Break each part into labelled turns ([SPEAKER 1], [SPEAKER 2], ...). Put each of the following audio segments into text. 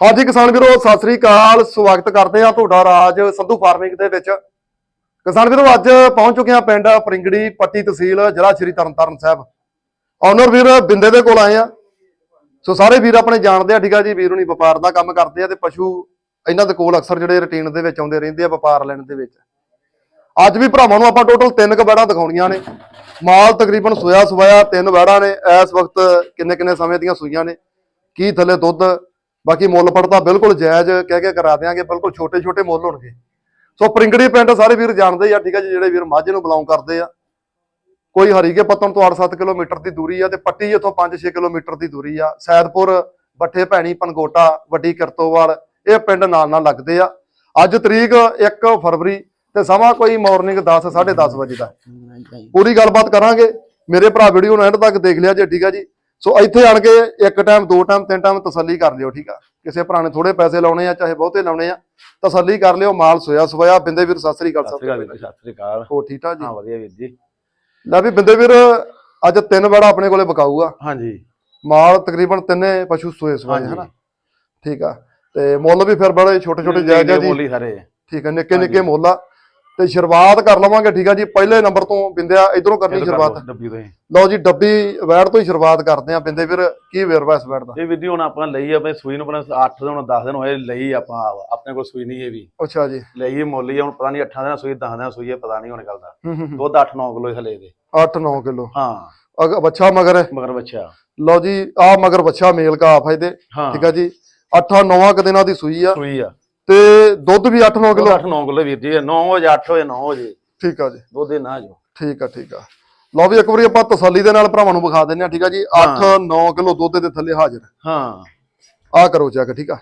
[SPEAKER 1] ਹਾਂਜੀ ਕਿਸਾਨ ਵੀਰੋ, ਸਤਿ ਸ੍ਰੀ ਅਕਾਲ। ਸਵਾਗਤ ਕਰਦੇ ਆ ਤੁਹਾਡਾ ਰਾਜ ਸੰਧੂ ਫਾਰਮਿੰਗ ਦੇ ਵਿੱਚ। ਕਿਸਾਨ ਵੀਰੋ, ਅੱਜ ਪਹੁੰਚ ਚੁੱਕੇ ਆ ਪਿੰਡ ਪਰਿੰਗੜੀ ਪੱਟੀ ਤਹਿਸੀਲ, ਜ਼ਿਲ੍ਹਾ ਸ਼੍ਰੀ ਤਰਨਤਾਰਨ ਸਾਹਿਬ। ਓਨਰ ਵੀਰ ਬਿੰਦੇ ਦੇ ਕੋਲ ਆਏ ਆ ਸੋ ਸਾਰੇ ਵੀਰ ਆਪਣੇ ਜਾਣਦੇ ਆ, ਠੀਕ ਆ ਜੀ, ਵੀਰ ਹੁਣੀ ਵਪਾਰ ਦਾ ਕੰਮ ਕਰਦੇ ਆ ਤੇ ਪਸ਼ੂ ਇਹਨਾਂ ਦੇ ਕੋਲ ਅਕਸਰ ਜਿਹੜੇ ਰੁਟੀਨ ਦੇ ਵਿੱਚ ਆਉਂਦੇ ਰਹਿੰਦੇ ਆ ਵਪਾਰ ਲੈਣ ਦੇ ਵਿੱਚ। ਅੱਜ ਵੀ ਭਰਾਵਾਂ ਨੂੰ ਆਪਾਂ ਟੋਟਲ ਤਿੰਨ ਕੁ ਬੈੜਾਂ ਦਿਖਾਉਣੀਆਂ ਨੇ। ਮਾਲ ਤਕਰੀਬਨ ਸੋਇਆ ਸਵਾਇਆ ਤਿੰਨ ਬੈੜਾਂ ਨੇ। ਇਸ ਵਕਤ ਕਿੰਨੇ ਕਿੰਨੇ ਸਮੇਂ ਦੀਆਂ ਸੂਈਆਂ ਨੇ? ਕੀ ਥੱਲੇ ਦੁੱਧ? ਬਾਕੀ ਮੁੱਲ ਪੜਤਾ ਬਿਲਕੁਲ ਜਾਇਜ਼ ਕਹਿ ਕੇ ਕਰਾ ਦਿਆਂਗੇ ਬਿਲਕੁਲ ਛੋਟੇ ਛੋਟੇ ਮੁੱਲ ਹੋਣਗੇ। ਸੋ ਪ੍ਰਿੰਗੜੀ ਪਿੰਡ ਸਾਰੇ ਵੀਰ ਜਾਣਦੇ ਆ ਠੀਕ ਆ ਜੀ ਜਿਹੜੇ ਵੀਰ ਮਾਝੇ ਨੂੰ ਬਿਲੋਂਗ ਕਰਦੇ ਆ। ਕੋਈ ਹਰੀਕੇ ਪੱਤਨ ਤੋਂ 8-7 ਕਿਲੋਮੀਟਰ ਦੀ ਦੂਰੀ ਆ ਤੇ ਪੱਟੀ ਇੱਥੋਂ 5-6 ਕਿਲੋਮੀਟਰ ਦੀ ਦੂਰੀ ਆ। ਸੈਦਪੁਰ ਬੱਠੇ ਭੈਣੀ ਪਨਗੋਟਾ ਵੱਡੀ ਕਰਤੋਵਾਲ ਇਹ ਪਿੰਡ ਨਾਲ ਨਾਲ ਲੱਗਦੇ ਆ। ਅੱਜ ਤਰੀਕ 1 ਫਰਵਰੀ ਤੇ ਸਮਾਂ ਕੋਈ ਮਾਰਨਿੰਗ 10 10:30 ਵਜੇ ਦਾ। ਪੂਰੀ ਗੱਲਬਾਤ ਕਰਾਂਗੇ। ਮੇਰੇ ਭਰਾ ਵੀਡੀਓ ਨੂੰ ਐਂਡ ਤੱਕ ਦੇਖ ਲਿਆ ਜੇ ਠੀਕ ਆ ਜੀ। ਸੋ ਇੱਥੇ ਆਣ ਕੇ ਇੱਕ ਟਾਈਮ ਦੋ ਟਾਈਮ ਤਿੰਨ ਟਾਈਮ ਤਸੱਲੀ ਕਰ ਲਿਓ ਠੀਕ ਆ? ਕਿਸੇ ਭਰਾ ਨੇ ਥੋੜੇ ਪੈਸੇ ਲਾਉਣੇ ਆ ਚਾਹੇ ਬਹੁਤੇ ਲਾਉਣੇ ਆ ਤਸੱਲੀ ਕਰ ਲਿਓ ਮਾਲ ਸੋਇਆ ਸੋਇਆ। ਬਿੰਦੇ ਵੀਰ ਸਤਿ ਸ੍ਰੀ ਅਕਾਲ
[SPEAKER 2] ਸਤਿ ਸ੍ਰੀ ਅਕਾਲ
[SPEAKER 1] ਹੋ ਠੀਕ ਠਾਕ ਜੀ?
[SPEAKER 2] ਹਾਂ ਵਧੀਆ ਵੀਰ ਜੀ।
[SPEAKER 1] ਲੈ ਵੀ ਬਿੰਦੇ ਵੀਰ ਅੱਜ ਤਿੰਨ ਬੜਾ ਆਪਣੇ ਕੋਲੇ ਬਕਾਊ ਆ
[SPEAKER 2] ਹਾਂਜੀ।
[SPEAKER 1] ਮਾਲ ਤਕਰੀਬਨ ਤਿੰਨੇ ਪਸ਼ੂ ਸੋਏ ਸੋਏ। ਹਨਾ? ਠੀਕ ਆ। ਤੇ ਮੁੱਲ ਵੀ ਫਿਰ ਬੜੇ ਛੋਟੇ ਛੋਟੇ ਜਾਇਜ਼ ਜੀ। ਠੀਕ ਆ ਨਿੱਕੇ ਨਿੱਕੇ। ਮੁੱਲ ਆ। ਤੇ ਸ਼ੁਰੂਆਤ ਕਰ ਲਵਾਂਗੇ ਠੀਕ ਆ ਜੀ? ਪਹਿਲੇ ਨੰਬਰ ਤੋਂ ਬਿੰਦਿਆ ਇਧਰੋਂ ਕਰਨੀ ਸ਼ੁਰੂਆਤ।
[SPEAKER 2] ਡੱਬੀ ਤੋਂ ਹੀ।
[SPEAKER 1] ਲਓ ਜੀ ਡੱਬੀ ਵੈੜ ਤੋਂ ਹੀ ਸ਼ੁਰੂਆਤ ਕਰਦੇ ਆ ਬਿੰਦੇ ਵੀਰ ਕੀ ਵੇਰਵਾ ਇਸ ਵੈੜ ਦਾ?
[SPEAKER 2] ਇਹ ਜੀ ਹੁਣ ਆਪਾਂ ਲਈ ਆਪਣੇ ਸੂਈ ਨੂੰ ਆਪਣਾ 8 ਦਿਨ 10 ਦਿਨ ਹੋਏ ਲਈ ਆਪਾਂ ਆਪਣੇ ਕੋਲ ਸੂਈ ਨਹੀਂ ਇਹ ਵੀ
[SPEAKER 1] ਅੱਛਾ ਜੀ।
[SPEAKER 2] ਲਈ ਮੋਲੀ ਹੁਣ ਪਤਾ ਨਹੀਂ 8 ਦਿਨ ਸੂਈ 10 ਦਿਨ ਸੂਈ ਹੈ ਪਤਾ ਨਹੀਂ ਹੁਣ ਗੱਲ ਦਾ। ਦੁੱਧ 8-9 ਕਿਲੋ ਥੱਲੇ ਦੇ
[SPEAKER 1] 8-9 ਕਿਲੋ।
[SPEAKER 2] ਹਾਂ।
[SPEAKER 1] ਅਗ ਬੱਚਾ ਮਗਰ। ਹੈ
[SPEAKER 2] ਮਗਰ ਬੱਚਾ
[SPEAKER 1] ਲਓ ਜੀ ਆ ਮਗਰ ਬੱਚਾ ਮੇਲ ਕਾ ਆਫ ਇਹਦੇ। ਠੀਕ ਆ ਜੀ? 8-9 ਕ ਦਿਨਾਂ ਦੀ ਸੂਈ ਆ।
[SPEAKER 2] ਸੂਈ ਆ।
[SPEAKER 1] ਤੇ ਦੁੱਧ ਵੀ 8-9
[SPEAKER 2] ਦੁੱਧ
[SPEAKER 1] ਕਿਲੋ
[SPEAKER 2] 8-9 ਕਿਲੋ ਵੀਰ ਜੀ 9 ਵਜੇ 8 ਵਜੇ 9 ਵਜੇ
[SPEAKER 1] ਠੀਕ ਆ ਜੀ।
[SPEAKER 2] ਦੁੱਧ ਦੇ ਨਾ ਜੋ
[SPEAKER 1] ਠੀਕ ਆ ਠੀਕ ਆ। ਲਓ ਵੀ ਇੱਕ ਵਾਰੀ ਆਪਾਂ ਤਸੱਲੀ ਦੇ ਨਾਲ ਭਰਾਵਾਂ ਨੂੰ ਵਿਖਾ ਦਿੰਨੇ ਆ ਠੀਕ ਆ ਜੀ? 8-9 ਕਿਲੋ ਦੁੱਧ ਦੇ ਥੱਲੇ ਹਾਜ਼ਰ।
[SPEAKER 2] ਹਾਂ।
[SPEAKER 1] ਆ ਕਰੋ ਚੈੱਕ ਠੀਕ ਆ?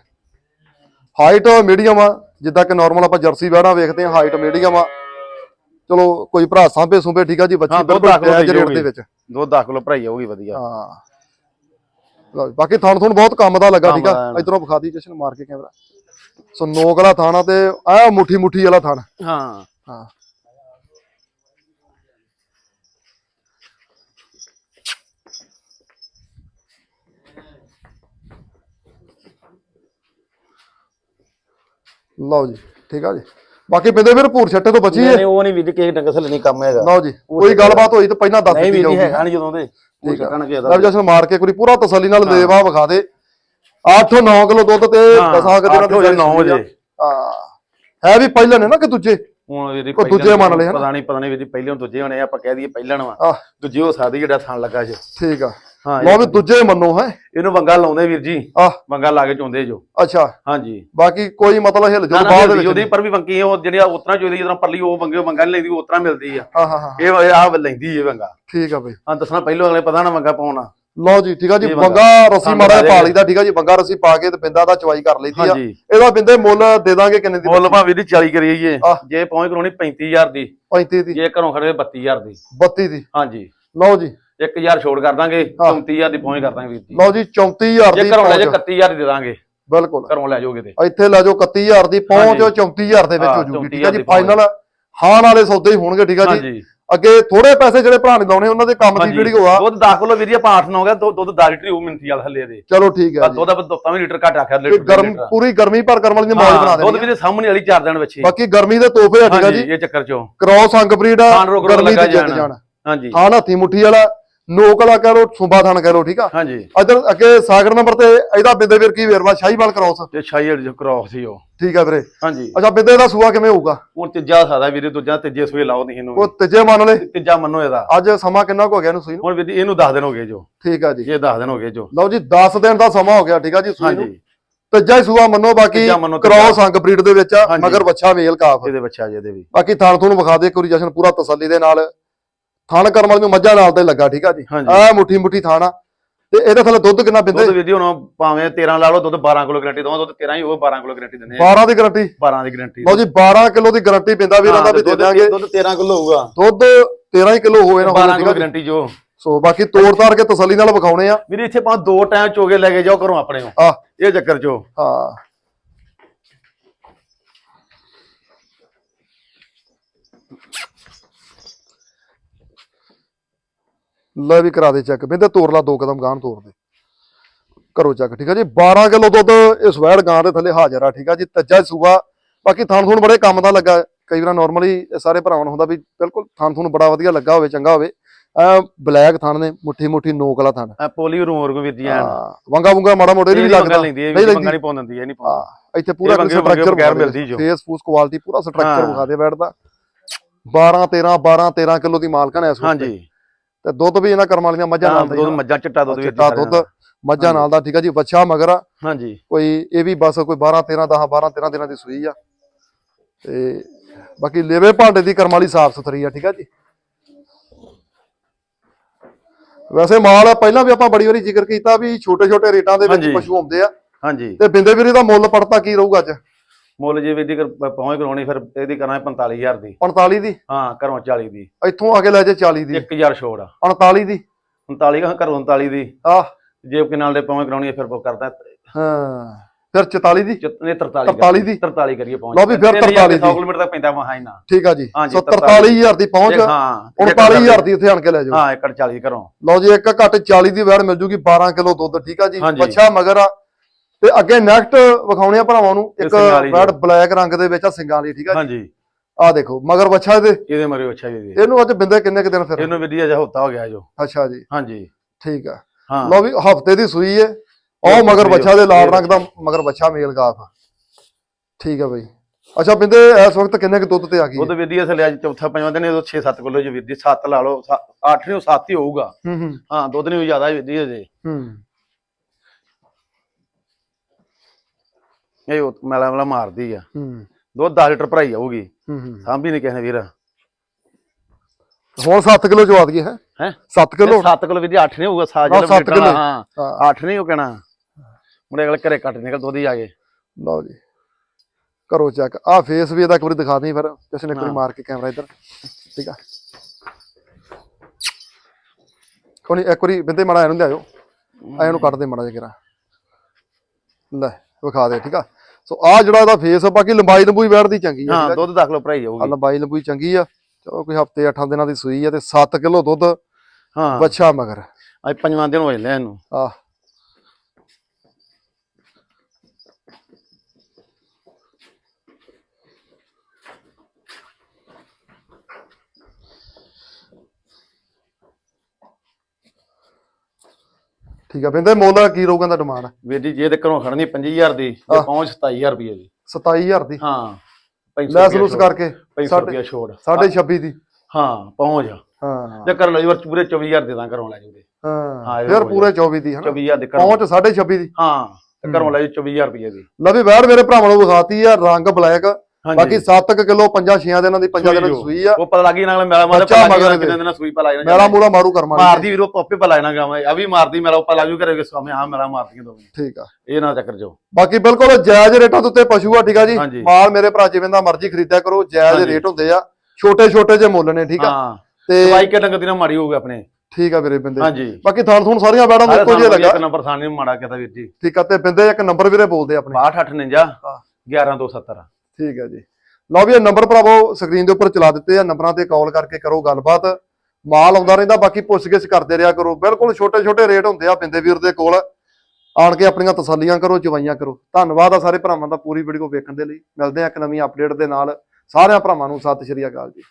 [SPEAKER 1] ਹਾਈਟ ਮੀਡੀਅਮ ਆ ਜਿੱਦਾਂ ਕਿ ਨਾਰਮਲ ਆਪਾਂ ਜਰਸੀ ਵੈੜਾਂ ਵੇਖਦੇ ਆ ਹਾਈਟ ਮੀਡੀਅਮ ਆ। ਚਲੋ ਕੋਈ ਭਰਾ ਸਾਂਭੇ ਸੁੰਭੇ ਠੀਕ ਆ ਜੀ? ਬੱਚੀ
[SPEAKER 2] ਹਾਂ,
[SPEAKER 1] ਬਿਲਕੁਲ ਜਾਇਜ਼
[SPEAKER 2] ਦੀ
[SPEAKER 1] ਰੇਟ। ਦੇ ਵਿੱਚ।
[SPEAKER 2] ਦੁੱਧ 10 ਕਿਲੋ ਭਰਾਈ ਹੋਊਗੀ ਵਧੀਆ।
[SPEAKER 1] ਹਾਂ। ਜੀ, ਬਾਕੀ ਥਣ ਥੁਣ ਬਹੁਤ ਕੰਮ ਦਾ ਲੱਗਾ ਠੀਕ ਆ। ਇਧਰੋਂ ਵਿਖਾ ਦੀ ਜਸ਼ਨ ਮਾਰ ਕੇ ਕੈਮਰਾ। ਸੋ ਨੋਕ ਵਾਲਾ ਥਾਣਾ ਤੇ ਆ ਮੁੱਠੀ ਮੁੱਠੀ ਵਾਲਾ ਥਣ।
[SPEAKER 2] ਹਾਂ।
[SPEAKER 1] ਹਾਂ। ਲਓ ਜੀ ਠੀਕ ਆ ਜੀ। ਬਾਕੀ ਬਿੰਦੇ ਵੀਰ ਭੂਰ ਛੱਟੇ ਤੋਂ ਬਚੀ ਹੈ
[SPEAKER 2] ਨਹੀਂ ਉਹ ਨਹੀਂ ਵੀਰ ਕਿਸੇ ਡੰਗ ਥੱਲੇ ਨਹੀਂ ਕੰਮ ਹੈਗਾ।
[SPEAKER 1] ਲਓ ਜੀ ਕੋਈ ਗੱਲਬਾਤ ਹੋਈ ਤਾਂ ਪਹਿਲਾਂ ਦੱਸ
[SPEAKER 2] ਨਹੀਂ
[SPEAKER 1] ਦਿੱਤੀ ਜਾਊਗੀ।
[SPEAKER 2] ਹੈਗਾ ਨਹੀਂ ਜਦੋਂ ਦੇ।
[SPEAKER 1] ਠੀਕ ਆ।
[SPEAKER 2] ਚੱਕਣਗੇ
[SPEAKER 1] ਲੈ ਜਸ਼ਨ ਮਾਰ ਕੇ ਕੋਈ ਪੂਰਾ ਤਸੱਲੀ ਨਾਲ ਦੇਵਾ ਵਿਖਾ ਦੇ। 8 9 ਕਿਲੋ ਦੁੱਧ ਤੇ
[SPEAKER 2] ਹਾਂ,
[SPEAKER 1] 10 ਕਿ ਦਿਨਾਂ
[SPEAKER 2] ਅੱਠ ਨੌ ਵਜੇ।
[SPEAKER 1] ਹਾਂ। ਹੈ ਵੀ ਪਹਿਲਾਂ ਨੇ ਨਾ ਕਿ ਦੂਜੇ?
[SPEAKER 2] ਹੁਣ ਵੀਰ
[SPEAKER 1] ਉਹ ਦੂਜੇ
[SPEAKER 2] ਪਹਿਲਾਂ
[SPEAKER 1] ਮੰਨ ਲਏ ਹਨਾ?
[SPEAKER 2] ਪਤਾ ਨਹੀਂ ਪਤਾ ਨਹੀਂ ਵੀਰ ਪਹਿਲੇ ਹੁਣ ਦੂਜੇ ਹੋਣੇ ਆ, ਆਪਾਂ ਕਹਿ ਦਈਏ ਪਹਿਲਾਂ ਵਾ।
[SPEAKER 1] ਆਹ
[SPEAKER 2] ਦੂਜੇ ਹੋ ਸਕਦੀ ਜਿਹੜਾ ਥਣ ਲੱਗਾ ਜੋ।
[SPEAKER 1] ਠੀਕ ਆ।
[SPEAKER 2] ਹਾਂ
[SPEAKER 1] ਲਓ ਵੀ ਦੂਜੇ ਮੰਨੋ ਹੈ।
[SPEAKER 2] ਇਹਨੂੰ ਵੰਗਾ ਲਾਉਂਦੇ ਵੀਰ ਜੀ।
[SPEAKER 1] ਆਹ
[SPEAKER 2] ਵੰਗਾ ਲਾ ਕੇ ਚੋਂਦੇ ਜੋ।
[SPEAKER 1] ਅੱਛਾ।
[SPEAKER 2] ਹਾਂਜੀ।
[SPEAKER 1] ਬਾਕੀ ਕੋਈ ਮਤਲਬ ਹਿਲ ਜੋ
[SPEAKER 2] ਨਾ ਨਾ
[SPEAKER 1] ਬਾਅਦ ਵਿੱਚ
[SPEAKER 2] ਉਹਦੀ ਪਰ ਵੀ ਵੰਗੀ ਉਹ ਜਿਹੜੀ ਆ ਉਤਰਾ ਚੋਦੀ ਜਦੋਂ ਪਰਲੀ ਉਹ ਵੰਗੇ ਉਹ ਵੰਗਾ ਨਹੀਂ ਲੈਂਦੀ ਉਤਰਾ ਮਿਲਦੀ ਆ।
[SPEAKER 1] ਹਾਂ ਹਾਂ ਹਾਂ।
[SPEAKER 2] ਇਹ ਆ ਲੈਂਦੀ ਇਹ ਵੰਗਾ।
[SPEAKER 1] ਠੀਕ ਆ ਬਈ।
[SPEAKER 2] ਹਾਂ ਦੱਸਣਾ ਪਹਿਲੋਂ ਅਗਲੇ ਪਤਾ ਨਾ ਵੰਗਾ ਪਾਉਣਾ।
[SPEAKER 1] ਲਓ ਜੀ ਠੀਕ ਆ ਜੀ। ਬੰਗਾ ਰਸੀ ਮਾੜਾ ਪਾ। ਲਈਦਾ ਠੀਕ ਆ ਜੀ ਬੰਗਾ ਰਸੀ ਪਾ ਕੇ ਤੇ ਬਿੰਦਾ ਦਾ ਚਵਾਈ ਕਰ ਲਈਦੀ ਆ। ਇਹਦਾ ਬਿੰਦੇ ਮੁੱਲ ਦੇ ਦਾਂਗੇ ਕਿੰਨੇ ਦੀ
[SPEAKER 2] ਮੁੱਲ ਭਾਵੇਂ ਦੀ 40 ਕਰੀਏ
[SPEAKER 1] ਆਹ।
[SPEAKER 2] ਜੇ ਪਹੁੰਚ ਕਰਾਉਣੀ 35000 ਦੀ
[SPEAKER 1] 35 ਦੀ।
[SPEAKER 2] ਜੇ ਘਰੋਂ ਖੜੇ 32000 ਦੀ।
[SPEAKER 1] 32 ਦੀ।
[SPEAKER 2] ਹਾਂਜੀ।
[SPEAKER 1] ਲਓ ਜੀ।
[SPEAKER 2] 1000 ਛੋੜ ਕਰ ਦਾਂਗੇ
[SPEAKER 1] ਹਾਂ।
[SPEAKER 2] 34000 ਦੀ ਪਹੁੰਚ ਕਰ ਦਾਂਗੇ ਵੀਰ ਜੀ।
[SPEAKER 1] ਲਓ ਜੀ 34000
[SPEAKER 2] ਜੇ
[SPEAKER 1] ਦੀ
[SPEAKER 2] ਘਰੋਂ ਲੈ ਜੇ
[SPEAKER 1] ਪਹੁੰਚ।
[SPEAKER 2] 31000 ਦੀ ਦੇ ਦਾਂਗੇ।
[SPEAKER 1] ਬਿਲਕੁਲ।
[SPEAKER 2] ਘਰੋਂ ਲੈ ਜਾਓਗੇ ਤੇ।
[SPEAKER 1] ਇੱਥੇ ਲੈ ਜਾਓ 31000 ਦੀ ਪਹੁੰਚ
[SPEAKER 2] ਹਾਂਜੀ।
[SPEAKER 1] 34000 ਦੇ ਵਿੱਚ
[SPEAKER 2] ਹਾਂ,
[SPEAKER 1] ਹੋ ਜੂਗੀ ਠੀਕ ਆ
[SPEAKER 2] 34,000
[SPEAKER 1] ਜੀ। ਫਾਈਨਲ ਹਾਨ ਵਾਲੇ ਸੌਦੇ ਹੀ ਹੋਣਗੇ ਠੀਕ ਆ ਜੀ।
[SPEAKER 2] ਹਾਂਜੀ।
[SPEAKER 1] ਅੱਗੇ ਥੋੜੇ ਪੈਸੇ ਜਿਹੜੇ ਭਰਾ ਨੇ ਲਾਉਣੇ ਉਹਨਾਂ ਦੇ ਕੰਮ ਦੀ
[SPEAKER 2] ਹਾਂਜੀ।
[SPEAKER 1] ਵੀਡੀਓ ਆ।
[SPEAKER 2] ਦੁੱਧ 10 ਕਿਲੋ ਵੀਰ ਜੀ ਆਪਾਂ 8 9 ਗਿਆ ਦੁੱਧ 10 ਲੀਟਰ ਉਹ ਮਿੰਤੀ ਵਾਲਾ ਥੱਲੇ ਦੇ
[SPEAKER 1] ਚਲੋ ਠੀਕ ਹੈ
[SPEAKER 2] ਪਰ ਦੁੱਧ ਆਪਾਂ ਤਾਂ ਵੀ ਲੀਟਰ ਘੱਟ ਆਖਿਆ
[SPEAKER 1] ਤੇ
[SPEAKER 2] ਲੀਟਰ
[SPEAKER 1] ਗਰਮ ਪੂਰੀ ਗਰਮੀ ਭਰ ਕਰਮ ਵਾਲੀ ਦੀ ਮੌਜ ਬਣਾ
[SPEAKER 2] ਹਾਂ, ਦੁੱਧ
[SPEAKER 1] ਦੇਣੀ
[SPEAKER 2] ਵੀ ਦੇ ਸਾਹਮਣੇ ਵਾਲੀ ਚਾਰ ਦਿਨ ਬੱਚੇ
[SPEAKER 1] ਬਾਕੀ ਗਰਮੀ ਦੇ ਤੋਹਫੇ ਆ ਠੀਕ ਜੀ।
[SPEAKER 2] ਇਹ ਚੱਕਰ ਚੋਂ।
[SPEAKER 1] ਕ੍ਰੋਸ ਅੰਗ ਬਰੀਡ ਗਰਮੀ ਦੀ ਜਿੱਤ।
[SPEAKER 2] ਜਾਣ। ਹਾਂਜੀ।
[SPEAKER 1] ਹਾਂ ਹੱਥੀ ਮੁੱਠੀ ਵਾਲਾ ਨੋਕ ਵਾਲਾ ਕਹਿ ਲੋ ਸੁੰਬਾ ਥਣ ਕਹਿ ਲੋ ਠੀਕ ਆ?
[SPEAKER 2] ਹਾਂਜੀ।
[SPEAKER 1] ਇਧਰ ਅੱਗੇ ਸਾਗਰ ਨੰਬਰ ਤੇ ਇਹਦਾ ਬਿੰਦੇ ਵੀਰ ਕੀ ਵੇਰਵਾ ਸ਼ਾਹੀਵਾਲ ਕ੍ਰੋਸ
[SPEAKER 2] ਤੇ ਛਾਈ ਵਾਲੀ ਜੋ ਕ੍ਰੋਸ ਸੀ ਉਹ।
[SPEAKER 1] ਠੀਕ ਆ ਵੀਰੇ।
[SPEAKER 2] ਹਾਂਜੀ।
[SPEAKER 1] ਅੱਛਾ ਬਿੰਦੇ ਦਾ ਸੂਆ ਕਿਵੇਂ ਹੋਊਗਾ?
[SPEAKER 2] ਹੁਣ ਤੀਜਾ ਸਾਦਾ ਵੀਰੇ ਦੂਜਾ ਤੀਜੇ ਸੂਏ ਲਾਓ ਨਹੀਂ ਇਹਨੂੰ
[SPEAKER 1] ਉਹ ਤੀਜੇ ਮੰਨ ਲੈ
[SPEAKER 2] ਤੀਜਾ ਮੰਨੋ ਇਹਦਾ।
[SPEAKER 1] ਅੱਜ ਸਮਾਂ ਕਿੰਨਾ ਕੁ ਹੋ ਗਿਆ ਇਹਨੂੰ ਸੂਈ ਨੂੰ?
[SPEAKER 2] ਹੁਣ ਵੀਰ ਇਹਨੂੰ 10 ਦਿਨ ਹੋ ਗਏ ਜੋ।
[SPEAKER 1] ਠੀਕ ਆ ਜੀ।
[SPEAKER 2] ਇਹ 10 ਦਿਨ ਹੋ ਗਏ ਜੋ।
[SPEAKER 1] ਲਓ ਜੀ 10 ਦਿਨ ਦਾ ਸਮਾਂ ਹੋ ਗਿਆ ਠੀਕ ਆ ਜੀ ਸੂਈ ਨੂੰ।
[SPEAKER 2] ਹਾਂਜੀ।
[SPEAKER 1] ਤੀਜਾ ਹੀ ਸੂਆ ਮੰਨੋ ਬਾਕੀ ਕ੍ਰੋਸ ਅੰਗ ਬਰੀਡ ਦੇ ਵਿੱਚ ਆ। ਮਗਰ ਬੱਚਾ ਮੇਲ ਕਾਫ।
[SPEAKER 2] ਇਹਦੇ ਬੱਚਾ ਜੀ ਇਹਦੇ ਵੀ।
[SPEAKER 1] ਬਾਕੀ ਥਾਣ ਤੁਹਾਨੂੰ ਵਿਖਾ ਦੇ ਇੱਕ ਵਾਰੀ ਜਸ਼ਨ ਪੂਰਾ ਤਸੱਲੀ ਦੇ ਨਾਲ। ਥਾਣ ਕਰਮ ਵਾਲੀ ਨੂੰ ਮੱਝਾਂ ਨਾਲ ਤੇ ਲੱਗਾ ਠੀਕ ਆ ਜੀ। ਆ ਮੁੱਠੀ ਮੁੱਠੀ ਥਾਣ ਤੇ ਇਹਦੇ ਥੱਲੇ ਦੁੱਧ ਕਿੰਨਾ ਬਿੰਦੇ
[SPEAKER 2] ਦੁੱਧ ਵੀਰ ਜੀ ਹੁਣ ਭਾਵੇਂ 13 ਲਾ ਲਓ ਦੁੱਧ 12 ਕਿਲੋ ਗਰੰਟੀ ਦਵਾਂ ਦੁੱਧ 13 ਹੀ ਉਹ 12 ਕਿਲੋ ਗਰੰਟੀ ਦਿੰਦੇ ਆ।
[SPEAKER 1] 12 ਦੀ ਗਾਰੰਟੀ
[SPEAKER 2] 12 ਦੀ ਗਰੰਟੀ
[SPEAKER 1] ਲਓ ਜੀ 12 ਕਿਲੋ ਦੀ ਗਾਰੰਟੀ ਬਿੰਦਾ ਵੀਰਾਂ ਦਾ ਵੀ ਦੇ ਦਾਂਗੇ।
[SPEAKER 2] ਦੁੱਧ 13 ਕਿਲੋ ਹੋਊਗਾ।
[SPEAKER 1] ਦੁੱਧ 13 ਹੀ ਕਿਲੋ ਹੋਏ ਨਾ
[SPEAKER 2] 12
[SPEAKER 1] ਹੋਵੇ ਠੀਕ
[SPEAKER 2] ਕਿਲੋ। ਗਰੰਟੀ ਜੋ।
[SPEAKER 1] ਸੋ ਬਾਕੀ ਤੋੜ ਤਾੜ ਕੇ ਤਸੱਲੀ ਨਾਲ ਵਿਖਾਉਣੇ ਆ।
[SPEAKER 2] ਵੀਰੇ ਇੱਥੇ ਪਾ ਦੋ ਟਾਈਮ ਚੋਗੇ ਲੈ ਕੇ ਜਾਓ ਘਰੋਂ ਆਪਣੇ ਨੂੰ
[SPEAKER 1] ਆ।
[SPEAKER 2] ਇਹ ਚੱਕਰ ਚੋ
[SPEAKER 1] ਹਾਂ। ਲੈ ਵੀ ਕਰਾ ਦੇ ਚੈੱਕ ਬਿੰਦੇ ਤੋੜ ਲਾ ਦੋ ਕਦਮ ਗਾਂ ਤੋੜ ਦੇ। ਕਰੋ ਚੱਕ ਠੀਕ ਆ ਜੀ? 12 ਕਿਲੋ ਦੁੱਧ ਇਸ ਵੈੜ ਗਾਂ ਦੇ ਥੱਲੇ ਹਾਜ਼ਰ ਆ ਠੀਕ ਆ ਜੀ? ਤੱਜਾ ਸੂਆ। ਬਾਕੀ ਥਣ ਥੁਣ ਬੜੇ ਕੰਮ ਦਾ ਲੱਗਾ। ਕਈ ਵਾਰ ਨਾਰਮਲੀ ਸਾਰੇ ਭਰਾਵਾਂ ਨੂੰ ਹੁੰਦਾ ਵੀ ਬਿਲਕੁਲ ਥਣ ਥੁਣ ਬੜਾ ਵਧੀਆ ਲੱਗਾ ਹੋਵੇ ਚੰਗਾ ਹੋਵੇ। ਆ ਬਲੈਕ ਥਣ ਨੇ ਮੁੱਠੀ ਮੁੱਠੀ ਨੋਕ ਵਾਲਾ ਥਣ।
[SPEAKER 2] ਆ ਪੋਲੀ ਰੂਮ ਵਰਗੂ ਵੀਰ ਜੀ
[SPEAKER 1] ਹਾਂ, ਵੰਗਾ ਵੰਗਾ ਮਾੜਾ ਮੋੜੇ ਨਹੀਂ ਲੱਗਦਾ। ਨਹੀਂ ਲੱਗਦੀ
[SPEAKER 2] ਨਹੀਂ ਪਾਉਣ ਦਿੰਦੀ ਇਹ ਨਹੀਂ ਪਾਉਂਦੀ।
[SPEAKER 1] ਇੱਥੇ ਪੂਰਾ ਸਟਰਕਚਰ
[SPEAKER 2] ਬਗੈਰ ਮਿਲਦੀ ਜੋ।
[SPEAKER 1] ਫੇਸ ਫੂਸ ਕੁਆਲਿਟੀ ਪੂਰਾ ਸਟਰਕਚਰ। ਵਿਖਾ ਦੇ ਵੈੜ ਦਾ। 12 13 12 13 ਕਿਲੋ ਦੀ ਮਾਲਕਣ ਐ ਇਸ
[SPEAKER 2] ਹਾਂਜੀ।
[SPEAKER 1] ਤੇ ਦੁੱਧ ਵੀ ਇਹਨਾਂ ਕਰਮ ਵਾਲੀਆਂ ਮੱਝਾਂ ਨਾਲ ਦਾ
[SPEAKER 2] ਦੁੱਧ। ਮੱਝਾਂ ਚਿੱਟਾ ਦੁੱਧ ਜੀ
[SPEAKER 1] ਚਿੱਟਾ ਦੁੱਧ ਮੱਝਾਂ। ਨਾਲ ਦਾ ਠੀਕ ਆ ਜੀ ਬੱਚਾ ਮਗਰ
[SPEAKER 2] ਹਾਂਜੀ।
[SPEAKER 1] ਕੋਈ ਇਹ ਵੀ ਬਸ ਕੋਈ 12 13 10 12 13 ਦਿਨਾਂ ਦੀ ਸੂਈ ਆ। ਤੇ ਬਾਕੀ ਲੇਵੇ ਭਾਂਡੇ ਦੀ ਕਰਮ ਵਾਲੀ ਸਾਫ਼ ਸੁਥਰੀ ਆ ਠੀਕ ਆ ਜੀ। ਵੈਸੇ ਮਾਲ ਪਹਿਲਾਂ ਵੀ ਆਪਾਂ ਬੜੀ ਵਾਰੀ ਜ਼ਿਕਰ ਕੀਤਾ ਵੀ ਛੋਟੇ ਛੋਟੇ ਰੇਟਾਂ ਦੇ ਵਿੱਚ। ਪਸ਼ੂ ਆਉਂਦੇ ਆ।
[SPEAKER 2] ਹਾਂਜੀ।
[SPEAKER 1] ਤੇ ਬਿੰਦੇ ਵੀਰੇ ਦਾ ਮੁੱਲ ਪੜਤਾ ਕੀ ਰਹੂਗਾ ਅੱਜ?
[SPEAKER 2] ਮੁੱਲ ਜੇ ਜੀ ਕਰ- ਪਹੁੰਚ ਕਰਾਉਣੀ ਫਿਰ ਇਹਦੀ ਕਰਾਂਗੇ 45000 ਦੀ।
[SPEAKER 1] 45 ਦੀ?
[SPEAKER 2] ਹਾਂ ਘਰੋਂ 40 ਦੀ।
[SPEAKER 1] ਇੱਥੋਂ ਆ ਕੇ ਲੈ ਜੇ 40 ਦੀ।
[SPEAKER 2] 1000 ਛੋੜ ਆ।
[SPEAKER 1] 39 ਦੀ?
[SPEAKER 2] 39 ਕਹਾਂ ਘਰੋਂ 39 ਦੀ।
[SPEAKER 1] ਆਹ।
[SPEAKER 2] ਜੇ ਕਿ ਨਾਲ ਦੇ ਪਹੁੰਚ ਕਰਾਉਣੀ ਫਿਰ ਉਹ ਕਰਦਾ।
[SPEAKER 1] ਹਾਂ। ਫਿਰ 44 ਦੀ?
[SPEAKER 2] ਚ- ਨਹੀਂ 43
[SPEAKER 1] 43 ਦੀ?
[SPEAKER 2] 43 ਕਰੀਏ ਪਹੁੰਚ।
[SPEAKER 1] ਲਓ ਵੀ ਫਿਰ 43 ਦੀ।
[SPEAKER 2] 100 ਕਿਲੋਮੀਟਰ ਤੱਕ ਪੈਂਦਾ ਹੀ ਨਾ।
[SPEAKER 1] ਠੀਕ ਆ ਜੀ।
[SPEAKER 2] ਹਾਂਜੀ,
[SPEAKER 1] ਸੋ 43000 ਦੀ ਪਹੁੰਚ।
[SPEAKER 2] ਹਾਂ
[SPEAKER 1] 39000 ਦੀ ਇੱਥੇ ਆਣ ਕੇ ਲੈ ਜਾਓ।
[SPEAKER 2] ਹਾਂ ਏਕੜ 40 ਘਰੋਂ
[SPEAKER 1] ਲਓ ਜੀ ਇੱਕ ਘੱਟ 40 ਦੀ ਵੈੜ ਮਿਲ ਜੂਗੀ 12 ਕਿਲੋ ਦੁੱਧ ਠੀਕ ਆ ਜੀ। ਬੱਚਾ ਮਗਰ ਆ। ਤੇ ਅੱਗੇ ਨੈਕਸਟ ਵਿਖਾਉਣੇ ਆ ਭਰਾਵਾਂ ਨੂੰ ਇੱਕ
[SPEAKER 2] ਜੀ।
[SPEAKER 1] ਬਲੈਕ ਰੰਗ ਦੇ ਵਿੱਚ ਆ ਸਿੰਗਾਂ ਵਾਲੀ ਠੀਕ ਆ ਜੀ?
[SPEAKER 2] ਹਾਂਜੀ।
[SPEAKER 1] ਆ ਦੇਖੋ ਮਗਰ ਬੱਚਾ ਇਹਦੇ।
[SPEAKER 2] ਇਹਦੇ ਮਰੇ ਅੱਛਾ ਜੀ
[SPEAKER 1] ਇਹਨੂੰ ਅੱਜ ਬਿੰਦੇ ਕਿੰਨੇ ਕੁ ਦਿਨ ਫਿਰ?
[SPEAKER 2] ਇਹਨੂੰ ਵਧੀਆ ਜਿਹਾ ਹਫਤਾ ਹੋ ਗਿਆ ਜੋ।
[SPEAKER 1] ਅੱਛਾ ਜੀ।
[SPEAKER 2] ਹਾਂਜੀ।
[SPEAKER 1] ਠੀਕ ਆ।
[SPEAKER 2] ਹਾਂ।
[SPEAKER 1] ਲਓ ਵੀ ਹਫ਼ਤੇ ਦੀ ਸੂਈ ਏ। ਉਹ ਮਗਰ ਬੱਚਾ ਦੇ। ਲਾਲ ਰੰਗ ਦਾ ਮਗਰ ਬੱਚਾ ਮੇਲ ਗਾਫ ਠੀਕ ਆ ਬਈ। ਅੱਛਾ ਬਿੰਦੇ ਇਸ ਵਕਤ ਕਿੰਨੇ ਕੁ ਦੁੱਧ ਤੇ ਆ ਗਈ
[SPEAKER 2] ਤਾਂ ਵਧੀਆ ਥਲੇ ਅੱਜ ਚੌਥਾ ਪੰਜਵਾਂ ਦਿਨ ਇਹ 6-7 ਕਿਲੋ ਜੀ ਵੀਰ ਜੀ 7 ਲਾ ਲਓ 8 ਨਹੀਂ 7 ਹੀ ਹੋਊਗਾ।
[SPEAKER 1] ਹੂੰ
[SPEAKER 2] ਦੁੱਧ ਨਹੀਂ ਜ਼ਿਆਦਾ ਵੀਰ ਜੀ। ਅਜੇ
[SPEAKER 1] ਹੂੰ।
[SPEAKER 2] ਇਹ ਉਹ ਮੈਲਾ ਮੈਲਾ ਮਾਰਦੀ ਆ।
[SPEAKER 1] ਹੂੰ।
[SPEAKER 2] ਦੁੱਧ 10 ਲੀਟਰ ਭਰਾਈ ਆਊਗੀ।
[SPEAKER 1] ਹੂੰ ਹੂੰ।
[SPEAKER 2] ਸਾਂਭੀ ਨਹੀਂ ਕਿਸੇ ਨੇ ਵੀਰ।
[SPEAKER 1] ਹੁਣ 7 ਕਿਲੋ ਚਵਾ ਦਈਏ ਹੈ?
[SPEAKER 2] ਹੈ?
[SPEAKER 1] 7 ਕਿਲੋ
[SPEAKER 2] 7 ਕਿਲੋ ਵੀਰ ਜੀ 8 ਨਹੀਂ ਹੋਊਗਾ ਸਾਜ
[SPEAKER 1] ਹਾਂ, ਕਿੱਲੋ।
[SPEAKER 2] ਹਾਂ।
[SPEAKER 1] ਹਾਂ।
[SPEAKER 2] 8 ਨਹੀਂ ਉਹ ਕਹਿਣਾ। ਮੁੰਡੇ ਅਗਲੇ ਘਰੇ ਕੱਟ ਨਿਕਲ ਦੁੱਧ ਹੀ ਆ ਗਏ।
[SPEAKER 1] ਲਓ ਜੀ। ਕਰੋ ਚੈੱਕ। ਆ ਫੇਸ ਵੀ ਇਹਦਾ ਇੱਕ ਵਾਰੀ ਦਿਖਾ ਦੇਈ ਫਿਰ। ਕਿਸੇ ਨੇ
[SPEAKER 2] ਹਾਂ।
[SPEAKER 1] ਮਾਰ ਕੇ ਕੈਮਰਾ ਇੱਧਰ। ਠੀਕ ਆ। ਕੋਣੀ ਇੱਕ ਵਾਰੀ ਬਿੰਦੇ ਮੜਾ ਇਹਨੂੰ ਲਿਆਇਓ। ਆ ਇਹਨੂੰ ਕੱਟ ਦੇ ਮੜਾ ਜਿਹਾ ਲੈ। ਵਿਖਾ ਦੇ ਠੀਕ ਆ? ਸੋ ਆ ਜਿਹੜਾ ਇਹਦਾ ਫੇਸ ਆ ਬਾਕੀ ਲੰਬਾਈ ਲੰਬੂਈ ਬੈਠਦੀ ਚੰਗੀ ਆ
[SPEAKER 2] ਹਾਂ ਦੁੱਧ 10 ਕਿਲੋ ਭਰਾਈ
[SPEAKER 1] ਆ
[SPEAKER 2] ਆਊਗੀ
[SPEAKER 1] ਲੰਬਾਈ ਲੰਬੂਈ ਚੰਗੀ ਆ। ਚਲੋ ਕੋਈ ਹਫ਼ਤੇ 8 ਦਿਨਾਂ ਦੀ ਸੂਈ ਆ ਤੇ 7 ਕਿਲੋ ਦੁੱਧ
[SPEAKER 2] ਹਾਂ।
[SPEAKER 1] ਬੱਚਾ ਮਗਰ।
[SPEAKER 2] ਅੱਜ ਪੰਜਵਾਂ ਦਿਨ ਹੋਏ ਲੈ ਇਹਨੂੰ।
[SPEAKER 1] ਆ ਠੀਕ ਆ ਬਿੰਦੇ ਮੁੱਲ ਕੀ ਰਹੂਗਾ ਦਾ ਡਿਮਾਂਡ
[SPEAKER 2] ਵੀਰ ਜੀ ਜੇ ਤੇ ਘਰੋਂ ਖੜਨੀ 25000 ਦੀ ਤੇ। ਪਹੁੰਚ 27000 ਰੁਪਏ ਦੀ।
[SPEAKER 1] 27000 ਦੀ?
[SPEAKER 2] ਹਾਂ 500
[SPEAKER 1] ਲੈਸ ਲੂਸ ਕਰਕੇ।
[SPEAKER 2] 500
[SPEAKER 1] ਸਾਢੇ
[SPEAKER 2] ਰੁਪਏ ਛੋੜ।
[SPEAKER 1] ਸਾਢੇ 26 ਦੀ।
[SPEAKER 2] ਹਾਂ ਪਹੁੰਚ।
[SPEAKER 1] ਹਾਂ
[SPEAKER 2] ਜੇ ਕਰ ਲਓ ਜੀ ਵਰ ਪੂਰੇ 24000 ਦੇ ਦਾਂ ਘਰੋਂ ਲੈ ਜੂਗੇ
[SPEAKER 1] ਹਾਂ
[SPEAKER 2] ਹਾਂ,
[SPEAKER 1] ਫਿਰ
[SPEAKER 2] ਹੋ
[SPEAKER 1] ਪੂਰੇ 24 ਦੀ ਹਨਾ?
[SPEAKER 2] 24000 ਦੇ
[SPEAKER 1] ਪਹੁੰਚ 26 ਦੀ।
[SPEAKER 2] ਹਾਂ ਘਰੋਂ ਲੈ ਜੀ 24000 ਰੁਪਏ ਦੀ।
[SPEAKER 1] ਲਵੀ ਬੈੜ ਮੇਰੇ ਭਰਾਵਾਂ ਨੂੰ ਵਿਖਾਤੀ ਆ ਰੰਗ ਬਲੈਕ। ਬਾਕੀ 7 ਕਿਲੋ 5 6 ਦਿਨਾਂ ਦੀ 5 ਦਿਨਾਂ ਦੀ
[SPEAKER 2] ਸੂਈ
[SPEAKER 1] ਆ।
[SPEAKER 2] ਉਹ ਪਤਾ ਲੱਗੀ ਨਾਲ ਮੇਰਾ ਮਾਰ
[SPEAKER 1] ਮਗਰ ਇਹਦੇ।
[SPEAKER 2] ਕਿੰਨੇ ਦਿਨ ਸੂਈ ਪਾ ਲਾਇਆ
[SPEAKER 1] ਮੇਰਾ ਮੂਲਾ ਮਾਰੂ ਕਰਮਾ
[SPEAKER 2] ਮਾਰਦੀ ਵੀਰੋ ਪੋਪੇ ਪਾ ਲਾਇਣਾ ਗਾਵਾਂ ਆ ਵੀ ਮਾਰਦੀ ਮੇਰਾ ਉੱਪਰ ਲਾਜੂ ਕਰੇਗੇ ਸਵਾਮੀ ਹਾਂ ਮੇਰਾ ਮਾਰਦੀਆਂ ਦੋਵੇਂ।
[SPEAKER 1] ਠੀਕ ਆ।
[SPEAKER 2] ਇਹ ਨਾ ਚੱਕਰ ਜੋ।
[SPEAKER 1] ਬਾਕੀ ਬਿਲਕੁਲ ਜਾਇਜ਼ ਰੇਟਾਂ ਦੇ ਉੱਤੇ ਪਸ਼ੂ ਆ ਠੀਕ ਆ ਜੀ। ਮਾਲ ਮੇਰੇ ਭਰਾ ਜਿਵੇਂ ਦਾ ਮਰਜ਼ੀ ਖਰੀਦਿਆ ਕਰੋ ਜਾਇਜ਼। ਰੇਟ ਹੁੰਦੇ ਆ। ਛੋਟੇ ਛੋਟੇ ਜਿਹੇ ਮੁੱਲ ਨੇ ਠੀਕ ਆ। ਤੇ
[SPEAKER 2] ਦਵਾਈ ਕਿੰਨਾ ਕਦੀ ਨਾ ਮਾੜੀ ਹੋਊਗੀ ਆਪਣੇ।
[SPEAKER 1] ਠੀਕ ਆ ਵੀਰੇ ਬਿੰਦੇ।
[SPEAKER 2] ਹਾਂਜੀ।
[SPEAKER 1] ਬਾਕੀ ਥਣ ਥੂਣ ਸਾਰੀਆਂ ਬੈੜਾਂ ਨੂੰ ਇੱਕੋ ਜਿਹਾ
[SPEAKER 2] ਇੱਕ
[SPEAKER 1] ਲੱਗਾ।
[SPEAKER 2] ਨੰਬਰ ਸਾਨੀ ਮਾੜਾ ਕਿਤਾ ਵੀਰ ਜੀ।
[SPEAKER 1] ਠੀਕ ਆ ਤੇ ਬਿੰਦੇ ਇੱਕ ਨੰਬਰ ਵੀਰੇ ਬੋਲਦੇ ਆਪਣੇ।
[SPEAKER 2] 6259
[SPEAKER 1] ਹਾਂ।
[SPEAKER 2] 11270
[SPEAKER 1] ਠੀਕ ਹੈ ਜੀ। ਲਓ ਵੀ ਇਹ ਨੰਬਰ ਭਰਾਵੋ ਸਕਰੀਨ ਦੇ ਉੱਪਰ ਚਲਾ ਦਿੱਤੇ ਆ ਨੰਬਰਾਂ ਤੇ ਕਾਲ ਕਰਕੇ ਕਰੋ ਗੱਲਬਾਤ। ਮਾਲ ਆਉਂਦਾ ਰਹਿੰਦਾ, ਬਾਕੀ ਪੁੱਛਗਿੱਛ ਕਰਦੇ ਰਿਹਾ ਕਰੋ। ਬਿਲਕੁਲ ਛੋਟੇ ਛੋਟੇ ਰੇਟ ਹੁੰਦੇ ਆ ਬਿੰਦੇ ਵੀਰ ਦੇ ਕੋਲ। ਆਣ ਕੇ ਆਪਣੀਆਂ ਤਸੱਲੀਆਂ ਕਰੋ, ਜਵਾਈਆਂ ਕਰੋ। ਧੰਨਵਾਦ ਆ ਸਾਰੇ ਭਰਾਵਾਂ ਦਾ ਪੂਰੀ ਵੀਡੀਓ ਵੇਖਣ ਦੇ ਲਈ। ਮਿਲਦੇ ਆ ਇੱਕ ਨਵੀਂ ਅਪਡੇਟ ਦੇ ਨਾਲ। ਸਾਰਿਆਂ ਭਰਾਵਾਂ ਨੂੰ ਸਤਿ ਸ਼੍ਰੀ ਅਕਾਲ ਜੀ।